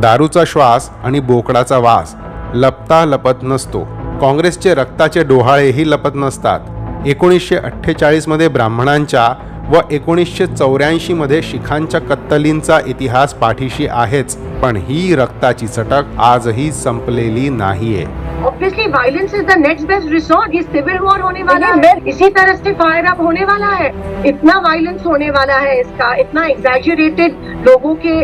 दारूचा श्वास आणि बोकडाचा वास लपता लपत नसतो. काँग्रेसचे रक्ताचे डोहाळेही लपत नसतात. एकोणीसशे अठ्ठेचाळीसमध्ये ब्राह्मणांच्या व एकोणीसशे चौऱ्याऐंशीमध्ये शिखांच्या कत्तलींचा इतिहास पाठीशी आहेच पण ही रक्ताची चटक आजही संपलेली नाहीये. Obviously violence is the next best resort ये सिविल वॉर होने वाला है। इसी तरह से फायर अप होने वाला है। इतना वायलेंस होने वाला है इसका। इतना एग्जेजरेटेड लोगों के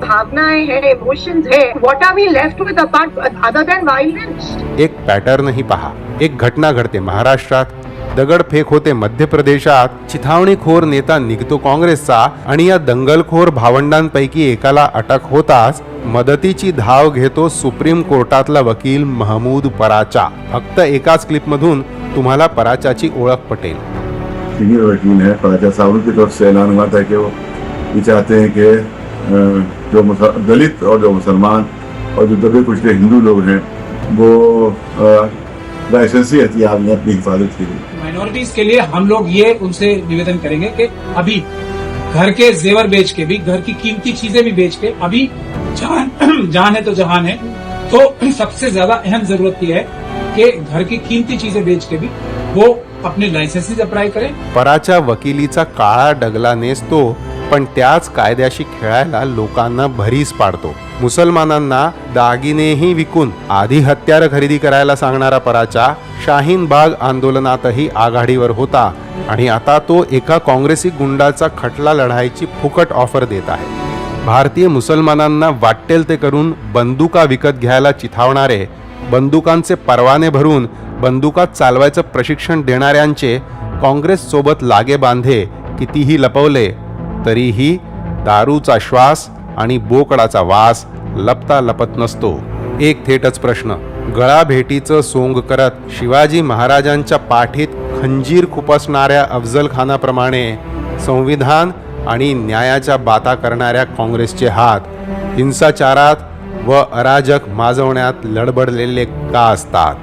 भावनाएँ हैं इमोशंस है। What are we left with apart other than violence एक पॅटर्नही पहा। एक घटना घटते। महाराष्ट्रात दगडफेक होते मध्य प्रदेशात चिथावणीखोर नेता निघतो काँग्रेसचा आणि या दंगलखोर भावंडांपैकी एकाला अटक होताच मदतीची धाव घेतो सुप्रीम कोर्टातला वकील महमूद पराचा. फक्त एकाच क्लिपमधून तुम्हाला पराचाची ओळख पटेल. सीनियर वकील हैं फराजा साहब की तरफ से ऐलान हुआ था कि वो. ये चाहते हैं कि जो मुसल- दलित और जो मुसलमान और जो दबे कुचले हिंदू लोग हैं वो लाइसेंसी हथियार में अपनी हिफाजत की माइनॉरिटीज के लिए हम लोग ये उनसे निवेदन करेंगे कि अभी घर के जेवर बेच के भी घर की कीमती चीजें भी बेच के अभी जान जान है तो जहान है। तो सबसे ज्यादा अहम जरूरत यह है कि घर की कीमती चीजें बेच के भी वो अपने लाइसेंसेस अप्लाई करें। पराच्या वकिलीचा काळा डगला नेसतो पण त्याच कायद्याशी खेळायला लोकांना भरीस पाडतो. मुसलमानांना दागिनेही विकून आधी हत्यार खरेदी करायला सांगणारा पराचा शाहीन बाग आंदोलनातही आघाडीवर होता आणि आता तो एका काँग्रेसी गुंडाचा खटला लढायची फुकट ऑफर देत आहे. भारतीय मुसलमानांना वाटेल ते करून बंदुका विकत घ्यायला चिथावणारे बंदुकांचे परवाने भरून बंदुका चालवायचं प्रशिक्षण देणाऱ्यांचे काँग्रेससोबत लागे बांधे कितीही लपवले तरीही दारूचा श्वास आणि बोकडाचा वास लपता लपत नसतो. एक थेटच प्रश्न. गळा भेटीचं सोंग करत शिवाजी महाराजांच्या पाठीत खंजीर खुपसणाऱ्या अफजल खानाप्रमाणे संविधान आणि न्यायाच्या बाता करणाऱ्या काँग्रेसचे हात हिंसाचारात व अराजक माजवण्यात लडबडलेले का असतात?